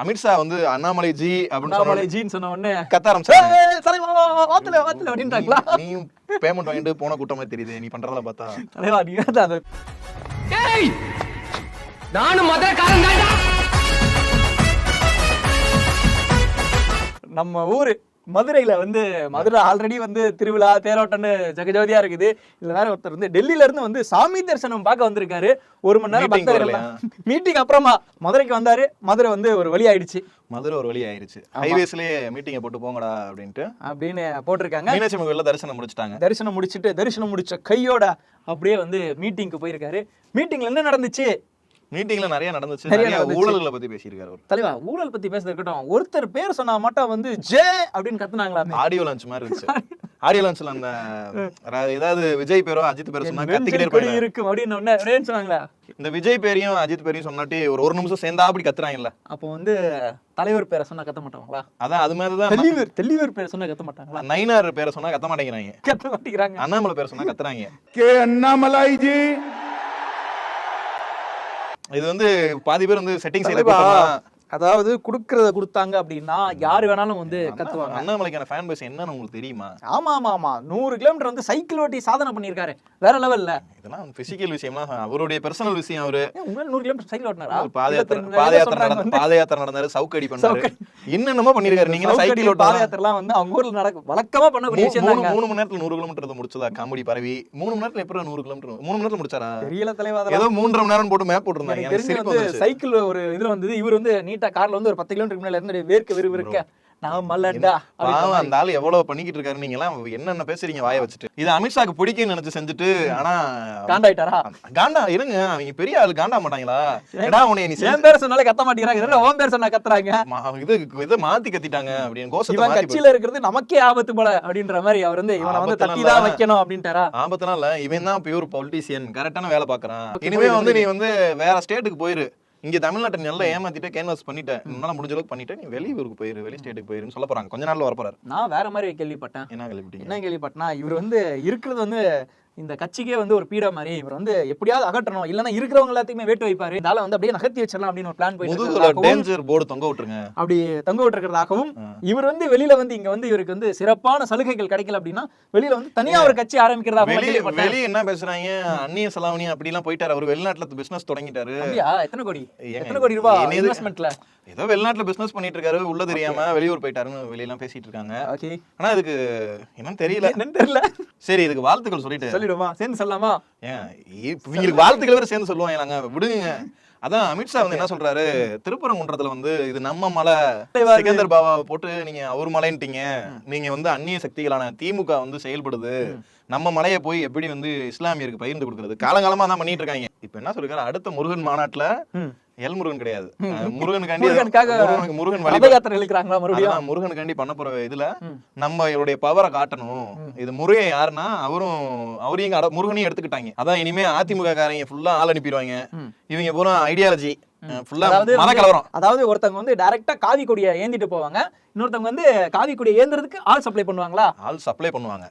அமித்ஷா வந்து அண்ணாமலை ஜி அப்படின்னு அண்ணாமலை சொன்ன உடனே கத்த ஆரம்பிச்சாங்க "ஏய், தலைவா வாத்துல வாத்துல அப்படின்றாங்களா? நீயும் பேமெண்ட் வாங்கிட்டு போன கூட்டமா தெரியுது நீ பண்றதெல்லாம் பார்த்தா. தலைவா தான் அது நானும் மதுரக்காரன் நம்ம ஊரு மதுரையில வந்து மதுரை ஆல்ரெடி வந்து திருவிழா தேரோட்டம்னு ஜெகஜோதியா இருக்குது. இதுல வேற ஒருத்தர் வந்து டெல்லியில இருந்து வந்து சாமி தரிசனம் பார்க்க வந்திருக்காரு. ஒரு மணி நேரம் பக்தர்கள்? மீட்டிங் அப்புறமா மதுரைக்கு வந்தாரு. மதுரை வந்து ஒரு வழி ஆயிடுச்சு. மதுரை ஒரு வழி ஆயிருச்சு ஹைவேஸ்லயே மீட்டிங்கை போட்டு போங்கடா அப்படின்ட்டு. அப்படின்னு போட்டிருக்காங்க. மீனாட்சி கோயில்ல தரிசனம் முடிச்சிட்டாங்க. தரிசனம் முடிச்சிட்டு தரிசனம் முடிச்ச கையோட அப்படியே வந்து மீட்டிங்க்கு போயிருக்காரு. மீட்டிங்ல என்ன நடந்துச்சு? மீட்டிங்ல நிறைய நடந்துச்சு. நிறைய ஊழல்களை பத்தி பேசியிருக்காரு தலைவா ஊழல் பத்தி பேச இருக்கட்டும். ஒருத்தர் பேர் சொன்னா மட்டும் வந்து ஜே அப்படின்னு கத்துனாங்களா ஆடியோ லான்ச் மாதிரி இருந்துச்சு. ஆடியோ லான்ச்ல அந்த ஏதாவது விஜய் பேரோ அஜித் பேரோ சொன்னா கத்திக்கிட்டே இருக்கும் அப்படின்னு ஒன்னு சொன்னாங்களா? இந்த விஜய் பேரையும் அஜித் பேரையும் சொன்னாட்டி ஒரு ஒரு நிமிஷம் சேர்ந்தா அப்படி கத்துறாங்கல்ல. அப்போ வந்து தலைவர் பேரை சொன்னா கத்த மாட்டாங்களா? அதான் அது மாதிரி தான் தெளிவர் தெளிவர் பேரை சொன்னா கத்த மாட்டாங்களா? நைனார் பேரை சொன்னா கத்த மாட்டேங்கிறாங்க. கத்த மாட்டேங்கிறாங்க. அண்ணாமலை பேரை சொன்னா கத்துறாங்க. கே அண்ணாமலை ஜி இது வந்து பாதி பேர் வந்து செட்டிங் கூட்டமா அதாவது குடுக்கறத கொடுத்தாங்க அப்படின்னா யாரு வேணாலும் வந்து கத்துவாங்க. அண்ணாமலைக்கான ஃபேன் பேஸ் என்னன்னு உங்களுக்கு தெரியுமா? ஆமா ஆமா ஆமா. நூறு கிலோமீட்டர் வந்து சைக்கிள் ஓட்டி சாதனை பண்ணியிருக்காரு. வேற லெவல்ல இதெல்லாம் பிசிக்கல் விஷயம்லாம் அவருடைய பர்சனல் விஷயம் அவரு. நூறு கிலோமீட்டர் சைக்கிள் ஓட்டினாரா? அவர் பாத யாத்திரை இல்ல, பாத இல்ல யாத்திரை சொல்றாங்க. நடந்த வந்து பாத யாத்திரை நடந்தாரு சவுக்கடி பண்ணாரு. என்னென்னமோ பண்ணிருக்காரு. நீங்க சைக்கிள் பாத ஓட்டலாம் யாத்திரைலாம் வந்து அவங்க ஊர்ல நடக்கும் வழக்கமா பண்ணக்கூடிய விஷயம் மூணு மூணு நேரத்துல நூறு கிலோமீட்டர் முடிச்சதா? காமெடி பரவி. மூணு மணி நேரத்துல எப்படி நூறு கிலோமீட்டர் மூணு மணி நேரத்துல முடிச்சாரா? தெரியல தலைவா. ஏதோ மூன்றரை மணி நேரம் போட்டு மேப் போட்டிருந்தாங்க. சைக்கிள் ஒரு இதுல வந்து இவர் வந்து நீட்டா கார்ல வந்து ஒரு பத்து கிலோமீட்டர் முன்னால இருந்து வேர்க்க விறுவிறுக்க பாவம் அந்த ஆளு எவ்வளவு பண்ணிக்கிட்டு இருக்காரு நீங்க எல்லாம் என்னென்ன பேசுறீங்க வாயை வச்சுட்டு? இது அமித்ஷாக்கு பிடிக்கும்னு நினைச்சு செஞ்சுட்டு ஆனா காண்டாயிட்டாரா? காண்டா இருங்க அவங்க பெரிய ஆளு காண்டா மாட்டாங்களா? ஏடா உன்னை நீ என் பேர் சொன்னாலே கத்த மாட்டேங்கிறாங்க. இதெல்லாம் உன் பேர் சொன்னா கத்துறாங்க? இது இதை மாத்தி கத்திட்டாங்க அப்படின்னு கோஷத்தை இவன் கட்சியில இருக்கிறது நமக்கே ஆபத்து போல அப்படின்ற மாதிரி அவர் வந்து இவனை வந்து தட்டி தான். வைக்கணும் அப்படின்ட்டாரா? ஆபத்துலாம் இல்ல இவன் தான் பியூர் பொலிட்டீசியன் கரெக்டான வேலை பாக்குறான் இனிமே வந்து நீ வந்து வேற ஸ்டேட்டுக்கு போயிரு. இங்க தமிழ்நாட்டை நல்லா ஏமாத்திட்டு கேன்வாஸ் பண்ணிட்ட உன்னால முடிஞ்ச அளவுக்கு பண்ணிட்டு நீ வெளியூருக்கு போயிரு வெளி ஸ்டேட்டுக்கு போயிருன்னு சொல்ல போறாங்க. கொஞ்ச நாள்ல வரப்போறாரு. நான் வேற மாதிரி கேள்விப்பட்டேன். என்ன கழிப்பிட்டீங்க என்ன கேள்விப்பட்டனா இவர் வந்து இருக்கிறது வந்து இந்த கட்சிக்கே வந்து ஒரு பீடா மாதிரி இவர் வந்து எப்படியாவது அகற்றணும். இல்லைன்னா இருக்கிறவங்க எல்லாத்தையுமே வேட்டு வைப்பாரு. இதால வந்து அப்படியே நகர்த்தி வச்சிடலாம் அப்படின்னு ஒரு பிளான் போயிட்டு போர்டு தொங்க விட்டுருங்க. அப்படி தங்க விட்டுருக்கிறதாகவும் இவர் வந்து வெளியில வந்து இங்க வந்து இவருக்கு வந்து சிறப்பான சலுகைகள் கிடைக்கல அப்படின்னா வெளியில வந்து தனியா ஒரு கட்சி ஆரம்பிக்கிறதாகவும் வெளிய என்ன பேசுறாங்க? அந்நிய செலாவணி அப்படி எல்லாம் போயிட்டாரு. அவர் வெளிநாட்டுல பிசினஸ் தொடங்கிட்டாரு. எத்தனை கோடி? எத்தனை கோடி ரூபாய்? இன்வெஸ்ட்மெண்ட்ல ஏதோ வெளிநாட்டுல பிசினஸ் பண்ணிட்டு இருக்காரு உள்ள தெரியாம வெளியூர் போயிட்டாருன்னு வெளியெல்லாம் பேசிட்டு இருக்காங்க ஓகே ஆனா இதுக்கு என்னன்னு தெரியல. என்னன்னு தெரியல. சரி இதுக்கு வாழ்த்துக்கள் சொல்லிட்டு. சொல்லிடுமா சேர்ந்து சொல்லலாமா? ஏன் இவங்களுக்கு வாழ்த்துக்கள் வேற சேர்ந்து சொல்லுவாங்க நாங்க விடுங்க. அதான் அமித்ஷா வந்து என்ன சொல்றாரு? திருப்பரங்குன்றத்துல வந்து இது நம்ம மலை. சிகந்தர் பாபா போட்டு நீங்க அவர் மலைன்ட்டீங்க. நீங்க வந்து அந்நிய சக்திகளான திமுக வந்து செயல்படுது. நம்ம மலையை போய் எப்படி வந்து இஸ்லாமியருக்கு பகிர்ந்து கொடுக்கறது? காலங்காலமா தான் பண்ணிட்டு இருக்காங்க இப்ப என்ன சொல்லிருக்காரு? அடுத்த முருகன் மாநாட்டுல. எல் முருகன் கிடையாது. முருகனுக்காண்டி முருகனுக்காக முருகனுக்கு முருகன் ரத யாத்திரை இழுக்கிறாங்களா மறுபடியும்? முருகனுக்காண்டி பண்ண போற இதுல. நம்ம இவருடைய பவரை காட்டணும். இது முருகன் யாருன்னா அவரும் அவரையும் முருகனையும் எடுத்துக்கிட்டாங்க. அதான் இனிமே அதிமுக காரங்க ஃபுல்லா ஆள் அனுப்பிடுவாங்க. இவங்க பூரா ஐடியாலஜி ஃபுல்லா அதாவது ஒருத்தவங்க வந்து டைரக்டா காவி கொடியை ஏந்திட்டு போவாங்க. இன்னொருத்தவங்க வந்து காவி கொடியை ஏந்துறதுக்கு ஆள் சப்ளை பண்ணுவாங்களா? ஆள் சப்ளை பண்ணுவாங்க.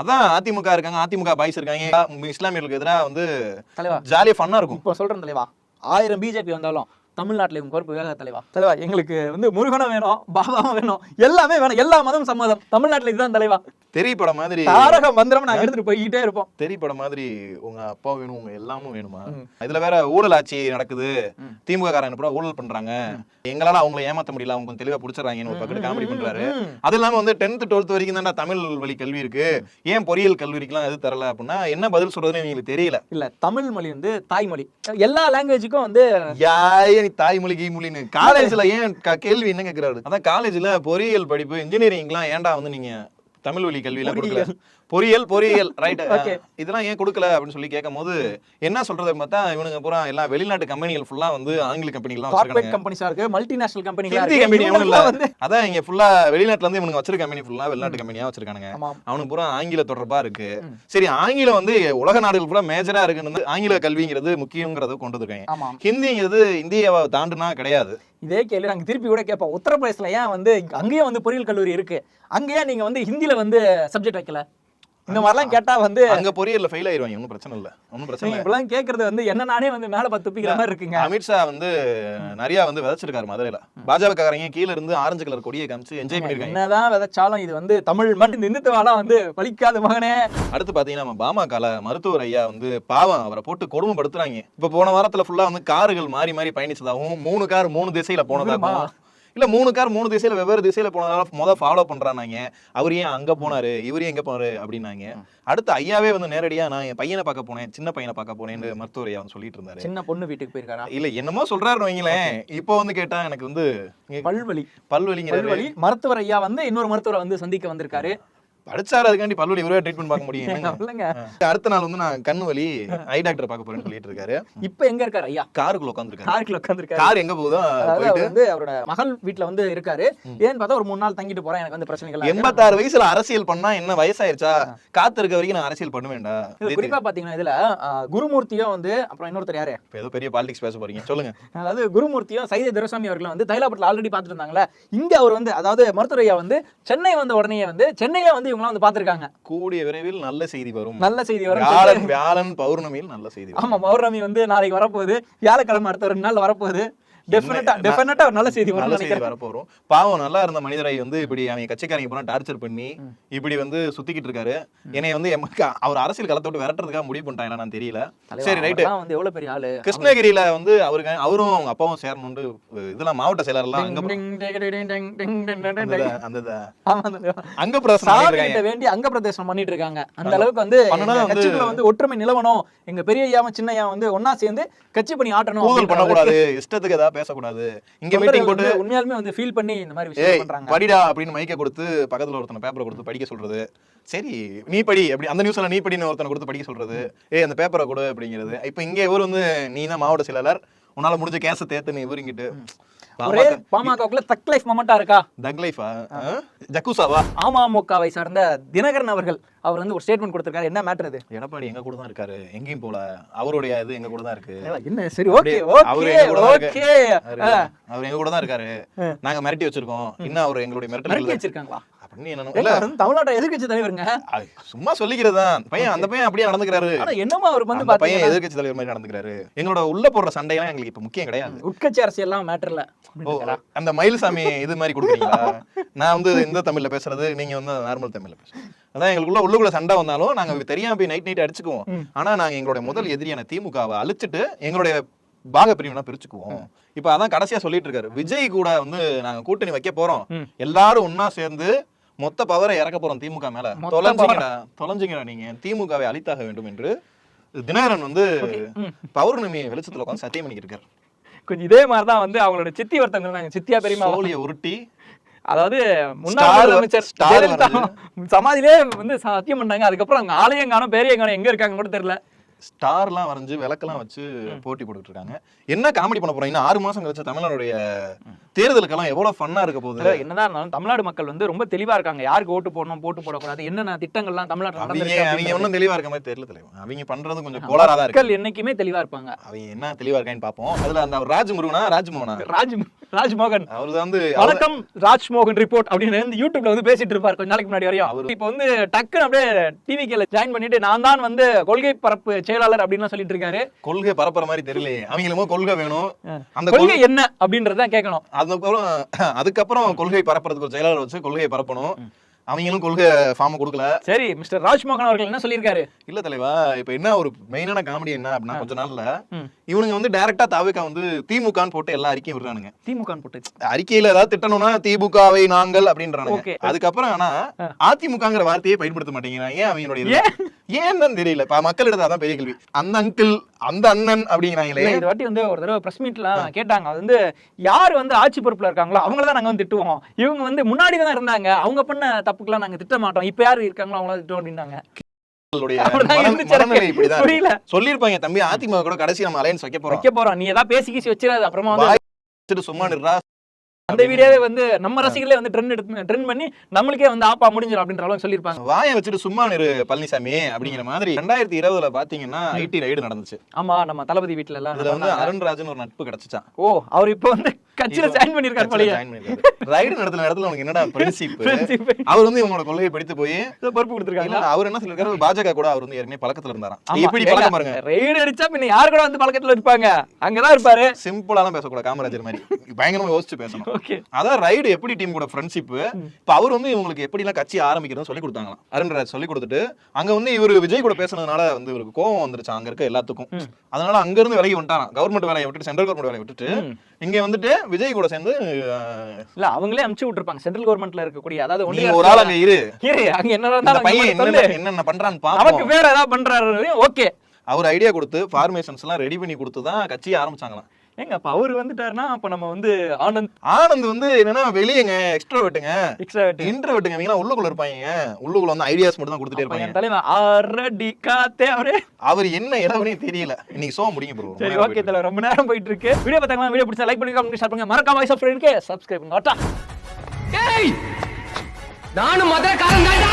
அதான் அதிமுக இருக்காங்க அதிமுக பாய்ஸ் இருக்காங்க. இஸ்லாமியர்களுக்கு எதிராக வந்து ஜாலியா ஃபன்னா இருக்கும். இப்போ சொல்றேன் தலைவா. ஆயிரம் பிஜேபி வந்தாலும் தமிழ்நாட்டுல இவங்க பொறுப்பு வேக தலைவா? தலைவா எங்களுக்கு வந்து முருகனும் வேணும் பாபாவும் வேணும் எல்லாமே வேணும் எல்லா மதமும் சம்மதம். தமிழ்நாட்டுல இதுதான் தலைவா. தெரிய படம் மாதிரி தாரக மந்திரம் நாங்க எடுத்துட்டு போய்கிட்டே இருப்போம். தெரிய படம் மாதிரி உங்க அப்பா வேணும் உங்க எல்லாமும் வேணுமா? இதுல வேற ஊழல் ஆட்சி நடக்குது. திமுக காரங்க பூரா ஊழல் பண்றாங்க. எங்களால அவங்கள ஏமாத்த முடியல அவங்க கொஞ்சம் தெளிவா புடிச்சிடறாங்கன்னு ஒரு பக்கத்து காமெடி பண்றாரு. அது இல்லாம வந்து டென்த் டுவெல்த் வரைக்கும் தான்டா தமிழ் வழி கல்வி இருக்கு. ஏன் பொறியியல் கல்லூரிக்கெல்லாம் எது தரல அப்படின்னா என்ன பதில் சொல்றதுன்னு எங்களுக்கு தெரியல. இல்ல தமிழ் மொழி வந்து தாய்மொழி. எல்லா லாங்குவேஜுக்கும் வந்து யாயே நீ தாய்மொழி கீமொழின்னு காலேஜ்ல ஏன் கேள்வி என்ன கேக்குறாரு? அதான் காலேஜ்ல பொறியியல் படிப்பு இன்ஜினியரிங்லாம் ஏன்டா வந்து நீங்க தமிழ் வழி கல்வி எல்லாம் கொடுக்கல? பொறியியல் பொறியியல். ரைட். இதெல்லாம் ஏன் கொடுக்கல அப்படின்னு சொல்லி கேட்கும் போது என்ன சொல்றது பார்த்தா இவனுங்க பூரா எல்லாம் வெளிநாட்டு கம்பெனிகள் ஃபுல்லா வந்து ஆங்கில கம்பெனிகள் வச்சிருக்காங்க கம்பெனிஸா இருக்கு மல்டிநேஷனல் கம்பெனிகளா ஹிந்தி கம்பெனி வந்து அதான் இங்க ஃபுல்லா வெளிநாட்டுல இருந்து இவனுங்க வச்சிருக்க கம்பெனி ஃபுல்லா வெளிநாட்டு கம்பெனியா வச்சிருக்கானுங்க. அவனுக்கு பூரா ஆங்கில தொடர்பா இருக்கு. சரி ஆங்கிலம் வந்து உலக நாடுகள் பூரா மேஜரா இருக்குன்னு ஆங்கில கல்விங்கிறது முக்கியங்கிறத கொண்டு வந்திருக்காங்க. ஹிந்திங்கிறது இந்தியாவை தாண்டுனா கிடையாது. இதே கேள்வி நாங்க திருப்பி கூட கேட்போம். உத்தரப்பிரதேசல ஏன் வந்து அங்கேயும் வந்து பொறியியல் கல்லூரி இருக்கு. அங்கேயே நீங்க வந்து ஹிந்தில வந்து சப்ஜெக்ட் வைக்கல? இந்த மாதிரிலாம் கேட்டா வந்து அங்க பொரியல்ல ஃபெயில் ஆயிருவாங்க ஒன்றும் பிரச்சனை இல்ல. ஒன்றும் பிரச்சனை இல்ல. இப்பெல்லாம் கேக்குறது வந்து என்ன நானே வந்து மேல பத்து துப்பிக்கிற மாதிரி இருக்குங்க. அமித்ஷா வந்து நிறைய வந்து விதைச்சிருக்காரு மதுரையில. பாஜக காரங்க கீழ இருந்து ஆரஞ்சு கலர் கொடியை காமிச்சு என்ஜாய் பண்ணிருக்காங்க என்னதான் விதைச்சாலும் இது வந்து தமிழ் மண் இந்த இந்துத்துவாலாம் வந்து பலிக்காத மகனே. அடுத்து பாத்தீங்கன்னா நம்ம பாமகல மருத்துவர் ஐயா வந்து பாவம் அவரை போட்டு கொடுமைப்படுத்துறாங்க. இப்ப போன வாரத்துல ஃபுல்லா வந்து கார்கள் மாறி மாறி பயணிச்சதாகவும் மூணு கார் மூணு திசையில போனதாகவும் இல்ல மூணு கார் மூணு திசையில வெவ்வேறு திசையில போனதால முத ஃபாலோ பண்றானாங்க. அவர் ஏன் அங்க போனாரு? இவர் எங்க போனாரு? அப்படின்னாங்க. அடுத்து ஐயாவே வந்து நேரடியா நான் என் பையனை பார்க்க போனேன் சின்ன பையனை பார்க்க போனேன்னு மருத்துவர் ஐயா வந்து சொல்லிட்டு இருந்தாரு. சின்ன பொண்ணு வீட்டுக்கு போயிருக்காரா? இல்ல என்னமோ சொல்றாருன்னு வைங்களேன். இப்போ வந்து கேட்டா எனக்கு வந்து பல்வலி. பல்வலிங்கிறாரு பல்வலி. மருத்துவர் ஐயா வந்து இன்னொரு மருத்துவரை வந்து சந்திக்க வந்திருக்காரு. படிச்சாரு அதுக்காண்டி பல்வலி இவரே ட்ரீட்மெண்ட் பார்க்க முடியும்? இல்லைங்க அடுத்த நாள் வந்து நான் கண்ணு வலி ஐ டாக்டர் பார்க்க போறேன்னு சொல்லிட்டு இருக்காரு. இப்ப எங்க இருக்காரு ஐயா? காருக்குள்ள உட்காந்துருக்காரு. காருக்குள்ள உட்காந்துருக்காரு. கார் எங்க போகுதோ போயிட்டு. வந்து அவரோட மகள் வீட்ல வந்து இருக்காரு. ஏன்னு பார்த்தா ஒரு மூணு நாள் தங்கிட்டு போறேன் எனக்கு வந்து பிரச்சனைகள் இருக்கு. எண்பத்தாறு வயசுல அரசியல் பண்ணா என்ன வயசாயிருச்சா? காத்து இருக்க வரைக்கும் நான் அரசியல் பண்ணுவேன்டா இது குறிப்பா பாத்தீங்கன்னா இதுல குருமூர்த்தியும் வந்து அப்புறம் இன்னொருத்தர் யாரு? இப்ப ஏதோ பெரிய பாலிடிக்ஸ் பேச போறீங்க. சொல்லுங்க. அதாவது குருமூர்த்தியும் சைதை துரசாமி அவர்களும் வந்து தைலாபுரத்தில் ஆல்ரெடி பார்த்துட்டு இருந்தாங்களே இங்க அவர் வந்து அதாவது மருத்துவர் ஐயா வந்து சென்னை வந்த உடனே வந்து சென்னையில வந்து இவங்கலாம் வந்து பார்த்திருக்காங்க. கூடிய விரைவில் நல்ல செய்தி வரும். நல்ல செய்தி வரும் வியாழன் வியாழன் பௌர்ணமியில் நல்ல செய்தி வரும். ஆமா பௌர்ணமி வந்து நாளைக்கு வரப்போகுது. வியாழக்கிழமை அடுத்த ரெண்டு நாள் வரப்போகுது. டெஃபினட்டா டெஃபினட்டா நல்ல செய்தி நல்ல செய்தி வர போறோம் பாவம் நல்லா இருந்த மனிதரை வந்து இப்படி அவன் கட்சிக்காரங்க போனா டார்ச்சர் பண்ணி இப்படி வந்து சுத்திக்கிட்டு இருக்காரு. என்னை வந்து அவர் அரசியல் களத்தை விட்டு விரட்டுறதுக்காக முடிவு பண்ணிட்டாங்க நான் தெரியல. சரி ரைட்டு. வந்து எவ்வளவு பெரிய ஆளு? கிருஷ்ணகிரியில வந்து அவருக்கு அவரும் அவங்க அப்பாவும் சேரணும்னு இதெல்லாம் மாவட்ட செயலர் எல்லாம் அந்த அங்க பிரதேசம் வேண்டி அங்க பிரதேசம் பண்ணிட்டு இருக்காங்க. அந்த அளவுக்கு வந்து வந்து ஒற்றுமை நிலவணும். எங்க பெரிய ஐயாவும் சின்ன ஐயா வந்து ஒன்னா சேர்ந்து கட்சி பண்ணி ஆட்டணும் பண்ணக்கூடாது. இஷ்டத்துக்கு ஏதாவது பேசக்கூடாது. இங்க மீட்டிங் போட்டு உண்மையாலுமே வந்து ஃபீல் பண்ணி இந்த மாதிரி விஷயம் பண்றாங்க. படிடா அப்படின்னு மைக்க கொடுத்து பக்கத்துல ஒருத்தனை பேப்பரை கொடுத்து படிக்க சொல்றது. சரி நீ படி அப்படி அந்த நியூஸ்ல நீ படின்னு ஒருத்தனை கொடுத்து படிக்க சொல்றது. ஏய் அந்த பேப்பரை கொடு அப்படிங்கிறது. இப்போ இங்க இவர் வந்து நீ தான் மாவட்ட செயலாளர். உன்னால முடிஞ்ச கேஸை தேத்து நீ இவருங்கிட்டு ஒரே பாமகவுக்குள்ள தக் லைஃப் மொமெண்டா இருக்கா? தக் லைஃபா ஜக்கூசாவா? அமமுகவை சார்ந்த தினகரன் அவர்கள் அவர் வந்து ஒரு ஸ்டேட்மெண்ட் கொடுத்திருக்காரு. என்ன மேட்டர் இது எடப்பாடி எங்க கூட தான் இருக்காரு. எங்கேயும் போல. அவருடைய இது எங்க கூட தான் இருக்கு. என்ன? சரி ஓகே ஓகே ஓகே அவரு- எங்க கூட தான் இருக்காரு. நாங்க மிரட்டி வச்சிருக்கோம். இன்னும் அவர் எங்களுடைய மிரட்டி மிரட்டல் வச்சிருக்காங்களா? என்ன இல்ல. அவர் வந்து தமிழ்நாட்டை எதிர்க்கட்சி தலைவருங்க. சும்மா சொல்லிக்கிறது தான். பையன் அந்த பையன் அப்படியே நடந்துக்கிறாரு. என்னமோ அவருக்கு வந்து பையன் எதிர்க்கட்சி தலைவர் மாதிரி நடந்துக்கிறாரு. எங்களோட உள்ள போடுற சண்டையெல்லாம் எங்களுக்கு இப்ப முக்கியம் கிடையாது. உட்கட்சி அரசியல்லாம் மேட்டர்ல ஓ அந்த மயில்சாமி இது மாதிரி கொடுக்குறீங்களா? நான் வந்து இந்த தமிழ்ல பேசுறது நீங்க வந்து நார்மல் தமிழ்ல அதான் எங்களுக்குள்ள உள்ளுக்குள்ள சண்டை வந்தாலும் நாங்க தெரியாம போய் நைட் நைட் அடிச்சுக்குவோம். ஆனா நாங்க எங்களுடைய முதல் எதிரியான திமுகவை அழிச்சிட்டு எங்களுடைய பாக பிரிவினா பிரிச்சுக்குவோம். இப்ப அதான் கடைசியா சொல்லிட்டு இருக்காரு. விஜய் கூட வந்து நாங்க கூட்டணி வைக்க போறோம். எல்லாரும் ஒன்னா சேர்ந்து மொத்த பவரை இறக்க போறோம் திமுக மேல. தொலைஞ்சிங்கடா தொலைஞ்சிங்கடா நீங்க. திமுகவை அழித்தாக வேண்டும் என்று தினகரன் வந்து பௌர்ணமி வெளிச்சத்துல உட்காந்து சத்தியம் பண்ணிக்கிட்டு இருக்காரு கொஞ்சம் இதே மாதிரி தான் வந்து அவங்களோட சித்தி ஒருத்தவங்க இருந்தாங்க சித்தியா பெரியமா சோழியை உருட்டி அதாவது முன்னாள் முதலமைச்சர். சமாதியிலே வந்து சத்தியம் பண்ணாங்க அதுக்கப்புறம் அங்க ஆலயம் காணும் பேரையும் காணும் எங்க இருக்காங்க கூட தெரியல. ஸ்டார்லாம் வரைஞ்சு விளக்கெல்லாம் வச்சு போட்டி போட்டுட்டு இருக்காங்க என்ன காமெடி பண்ண போறோம் இன்னும் ஆறு மாசம் கழிச்சு தமிழ்நாடுடைய தேர்தலுக்கெல்லாம் எவ்வளவு ஃபன்னா இருக்க போகுது? என்னதான் இருந்தாலும் தமிழ்நாடு மக்கள் வந்து ரொம்ப தெளிவா இருக்காங்க. யாருக்கு ஓட்டு போடணும் போட்டு போடக்கூடாது என்னென்ன திட்டங்கள்லாம் தமிழ்நாட்டில் அவங்க. ஒன்றும் தெளிவா இருக்க மாதிரி தெரியல தலைவன் அவங்க பண்றது கொஞ்சம் கோளாறா தான் மக்கள் என்னைக்குமே தெளிவா இருப்பாங்க. அவங்க என்ன தெளிவா இருக்கான்னு பாப்போம் அதுல அந்த ராஜ்முருகனா ராஜ்மோகனா? ராஜ் ராஜ்மோகன். அவர் வந்து வணக்கம் ராஜ்மோகன் ரிப்போர்ட் அப்படின்னு வந்து யூடியூப்ல வந்து பேசிட்டு இருப்பார் கொஞ்ச நாளைக்கு முன்னாடி வரையும். இப்போ வந்து டக்குன்னு அப்படியே டிவிக்கேல ஜாயின் பண்ணிட்டு நான் தான் வந்து கொள்கை பரப்பு செயலாளர் அப்படின்னு சொல்லிட்டு இருக்காரு. கொள்கை பரப்புற மாதிரி தெரியலையே. அவங்களுமோ கொள்கை வேணும். அந்த கொள்கை என்ன அப்படின்றத கேட்கணும். அதுக்கப்புறம் அதுக்கப்புறம் கொள்கை பரப்புறதுக்கு ஒரு செயலாளர் வச்சு கொள்கையை பரப்பணும். அவங்களும் கொள்கை ஃபார்ம் கொடுக்கல. சரி மிஸ்டர் ராஜ்மோகன் அவர்கள் என்ன சொல்லியிருக்காரு? இல்ல தலைவா இப்ப என்ன ஒரு மெயினான காமெடி என்ன அப்படின்னா கொஞ்ச நாள்ல. இவனுங்க வந்து டைரக்டா தாவேக்கா வந்து திமுகன்னு போட்டு எல்லா அறிக்கையும் விடுறானுங்க. திமுக போட்டு. அறிக்கையில ஏதாவது திட்டணும்னா திமுகவை நாங்கள் அப்படின்றானுங்க. Okay. அதுக்கப்புறம் ஆனா அதிமுகங்கிற வார்த்தையே பயன்படுத்த மாட்டேங்கிறாங்க ஏன் அவங்களுடைய? ஏன்? தெரியல. அதான் பெரிய கேள்வி. அந்த அங்கிள் அந்த அண்ணன் அப்படிங்கிறாங்களே. இந்த வாட்டி வந்து ஒரு தடவை பிரஸ் மீட்ல கேட்டாங்க. அது வந்து யார் வந்து ஆட்சி பொறுப்புல இருக்காங்களோ அவங்கள தான் நாங்க வந்து திட்டுவோம். இவங்க வந்து முன்னாடி தான் இருந்தாங்க. அவங்க பண்ண தப்புக்கெல்லாம் நாங்க திட்ட மாட்டோம். இப்ப யாரு இருக்காங்களோ அவங்கள திட்டுவோம் அப்படின்னாங்க. சொல்லிருப்பாங்க தம்பி. அதிமுக கூட கடைசி நம்ம அலையன்ஸ் வைக்க போறோம். வைக்க போறோம். நீ ஏதாவது பேசி கீசி வச்சிடாது அப்புறமா சும்மா நிறா அந்த வீடியோவே வந்து நம்ம ரசிகர்களே வந்து ட்ரெண்ட் எடுத்து ட்ரெண்ட் பண்ணி நம்மளுக்கே வந்து ஆப்பா முடிஞ்சிடும் அப்படின்ற அளவுக்கு சொல்லியிருப்பாங்க. வாயை வச்சுட்டு சும்மா நிரு பழனிசாமி அப்படிங்கிற மாதிரி ரெண்டாயிரத்தி இருபதுல பாத்தீங்கன்னா ஐடி ரைடு நடந்துச்சு. ஆமா நம்ம தளபதி வீட்டுல எல்லாம் அதுல வந்து அருண்ராஜன் ஒரு நட்பு கிடைச்சிச்சான் ஓ அவர் இப்போ வந்து கட்சியில ஜாயின் பண்ணிருக்காரு போலயே. ரைடு நடத்துன இடத்துல உனக்கு என்னடா பிரின்சிப். அவர் வந்து இவங்களோட கொள்கையை படித்து போய் பொறுப்பு கொடுத்துருக்காங்க அவர் என்ன சொல்லிருக்காரு பாஜக கூட அவர் வந்து ஏற்கனவே பழக்கத்துல இருந்தாராம். எப்படி பழக்கம் பாருங்க. raid அடிச்சா பின்ன யாரு கூட வந்து பழக்கத்துல இருப்பாங்க? அங்கதான் இருப்பாரு. சிம்பிளாலாம் பேசக்கூடாது காமராஜர் மாதிரி. பயங்கரமா யோசிச்சு பேசணும். ஓகே அதான் ரைடு எப்படி டீம் கூட ஃப்ரெண்ட்ஷிப் இப்ப அவர் வந்து இவங்களுக்கு எப்படி எல்லாம் கட்சி ஆரம்பிக்கிறதுன்னு சொல்லி கொடுத்தாங்களாம். அருண்ராஜ் சொல்லி கொடுத்துட்டு அங்க வந்து இவர் விஜய் கூட பேசுனதுனால வந்து இவருக்கு கோவம் வந்துருச்சு அங்க இருக்க எல்லாத்துக்கும். அதனால அங்க இருந்து விலகி வந்துட்டாராம். கவர்மெண்ட் வேலையை விட்டுட்டு சென்ட்ரல் கவர்மெண்ட் வேலையை விட்டுட்டு இங்க வந்துட்டு விஜய் கூட சேர்ந்து இல்ல அவங்களே அமுச்சு விட்டுருப்பாங்க. சென்ட்ரல் கவர்மெண்ட்ல இருக்கக்கூடிய அதாவது ஒரு ஆள் அங்க இரு. இரு அங்க என்ன பையன் என்னென்ன பண்றான்னு பாப்போம். வேற ஏதாவது பண்றாரு ஓகே. அவர் ஐடியா கொடுத்து ஃபார்மேஷன்ஸ் எல்லாம் ரெடி பண்ணி கொடுத்து தான் கட்சியை ஆரம்பிச்சாங்களாம். ஏங்க அப்ப அவர் வந்துட்டாருன்னா அப்ப நம்ம வந்து ஆனந்த் ஆனந்த் வந்து என்னன்னா வெளியேங்க எக்ஸ்ட்ரா வெட்டுங்க எக்ஸ்ட்ரா இன்டர் வெட்டுங்க உள்ளுக்குள்ள இருப்பாங்க. உள்ளுக்குள்ள வந்து ஐடியாஸ் மட்டும் தான் கொடுத்துட்டே இருப்பாங்க. தலைவன் ஆரடி காத்தே அவரே. அவர் என்ன இடவனே தெரியல. இன்னைக்கு சோகம் முடிங்க ப்ரோ சரி ஓகே தலைவர் ரொம்ப நேரம் போயிட்டு இருக்கு வீடியோ பார்த்தாங்க வீடியோ பிடிச்சா லைக் பண்ணி கமெண்ட் ஷேர் பண்ணுங்க. மறக்காம வாய்ஸ் ஆஃப் ஃப்ரெண்ட்க்கு சப்ஸ்கிரைப் பண்ணுங்க. டேய் நானும் மதுரக்காரன் தான்டா!